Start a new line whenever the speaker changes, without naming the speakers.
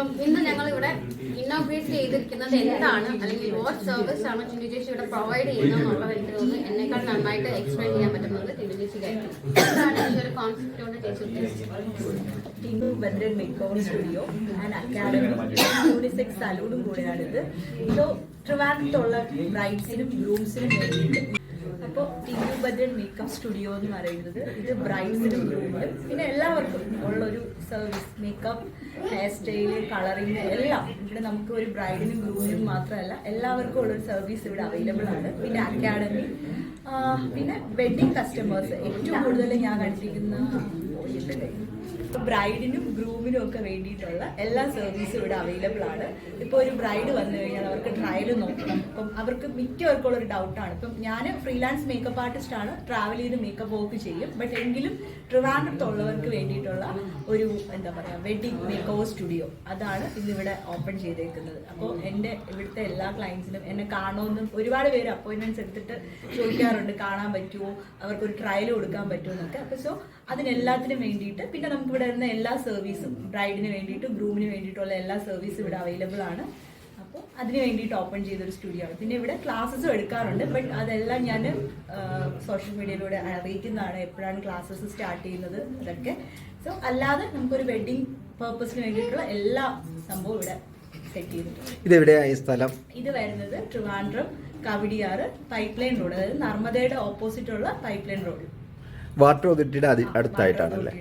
അപ്പം ഇന്ന് ഞങ്ങൾ ഇവിടെ ഇന്നോഗ്രേറ്റ് ചെയ്തിരിക്കുന്നത് എന്താണ്? അല്ലെങ്കിൽ വാട്ട് സർവീസ് ആണ് ടിനു ചേച്ചി ഇവിടെ പ്രൊവൈഡ് ചെയ്യുന്നത് എന്നുള്ളത് എനിക്ക് തോന്നുന്നു എന്നെക്കാൾ നന്നായിട്ട് എക്സ്പ്ലെയിൻ ചെയ്യാൻ പറ്റുന്നത് ടിനു ചേച്ചിക്കായിരിക്കും എന്താണ് ഈ ഒരു കോൺസെപ്റ്റ് കൊണ്ട് ചേച്ചി
Tinku Bhadran makeover studio and academy unisex സലൂണും കൂടെയാണിത്. സോ ട്രിവാൻഡ്രത്തുള്ള ബ്രൈഡ്സിനും ഗ്രൂംസിനും വേണ്ടിയിട്ട് അപ്പോൾ ടിങ്കു ഭദ്രൻ മേക്കപ്പ് സ്റ്റുഡിയോ എന്ന് പറയുന്നത് ഇത് ബ്രൈഡ്സിനും ഗ്രൂമിനും പിന്നെ എല്ലാവർക്കും ഉള്ളൊരു service makeup hair style colouring എല്ലാം. ഇവിടെ നമുക്ക് ഒരു ബ്രൈഡിനും ഗ്രൂമിനും മാത്രമല്ല എല്ലാവർക്കും ഉള്ളൊരു സർവീസ് ഇവിടെ അവൈലബിൾ ആണ്. പിന്നെ അക്കാഡമി പിന്നെ വെഡിങ് കസ്റ്റമേഴ്സ് ഏറ്റവും കൂടുതൽ ഞാൻ കണ്ടിരിക്കുന്ന ബ്രൈഡിനും ഗ്രൂമിനും ഒക്കെ വേണ്ടിയിട്ടുള്ള എല്ലാ സർവീസും ഇവിടെ അവൈലബിൾ ആണ്. ഇപ്പോൾ ഒരു ബ്രൈഡ് വന്നു കഴിഞ്ഞാൽ അവർക്ക് ട്രയൽ നോക്കണം. അപ്പം അവർക്ക് മിക്കവർക്കുള്ള ഒരു ഡൗട്ടാണ് ഇപ്പം ഞാൻ ഫ്രീലാൻസ് മേക്കപ്പ് ആർട്ടിസ്റ്റ് ആണ്. ട്രാവൽ ചെയ്ത് മേക്കപ്പ് വർക്ക് ചെയ്യും. ബട്ട് എങ്കിലും ട്രിവാൻഡ്രത്തുള്ളവർക്ക് വേണ്ടിയിട്ടുള്ള ഒരു എന്താ പറയുക വെഡിങ് മേക്ക് ഓവർ സ്റ്റുഡിയോ അതാണ് ഇന്നിവിടെ ഓപ്പൺ ചെയ്തേക്കുന്നത്. അപ്പോൾ എന്റെ ഇവിടുത്തെ എല്ലാ ക്ലയൻസിനും എന്നെ കാണുമെന്നും ഒരുപാട് പേര് അപ്പോയിൻമെന്റ്സ് എടുത്തിട്ട് ചോദിക്കാറുണ്ട് കാണാൻ പറ്റുമോ അവർക്കൊരു ട്രയൽ കൊടുക്കാൻ പറ്റുമോ എന്നൊക്കെ. അപ്പോൾ സോ അതിനെല്ലാത്തിനും വേണ്ടിയിട്ട് പിന്നെ നമുക്ക് ഇവിടെ വരുന്ന എല്ലാ സർവീസും ബ്രൈഡിന് വേണ്ടിയിട്ടും ഗ്രൂമിന് വേണ്ടിയിട്ടുള്ള എല്ലാ സർവീസും ഇവിടെ അവൈലബിൾ ആണ്. അപ്പോൾ അതിന് വേണ്ടിയിട്ട് ഓപ്പൺ ചെയ്തൊരു സ്റ്റുഡിയോ ആണ്. പിന്നെ ഇവിടെ ക്ലാസ്സസും എടുക്കാറുണ്ട് ബട്ട് അതെല്ലാം ഞാൻ സോഷ്യൽ മീഡിയയിലൂടെ അറിയിക്കുന്നതാണ് എപ്പോഴാണ് ക്ലാസ്സസ് സ്റ്റാർട്ട് ചെയ്യുന്നത് അതൊക്കെ. സോ അല്ലാതെ നമുക്കൊരു വെഡിങ് പേർപ്പസിന് വേണ്ടിയിട്ടുള്ള എല്ലാ സംഭവവും ഇവിടെ സെറ്റ് ചെയ്തിട്ടുണ്ട്.
ഇതെവിടെയാ ഈ സ്ഥലം?
ഇത് വരുന്നത് Trivandrum Kowdiar pipe line road അതായത് നർമ്മദയുടെ ഓപ്പോസിറ്റ് ഉള്ള പൈപ്പ് ലൈൻ റോഡ്
വാട്ടർ അതോറിറ്റിയുടെ അതി- അടുത്തായിട്ടാണല്ലേ?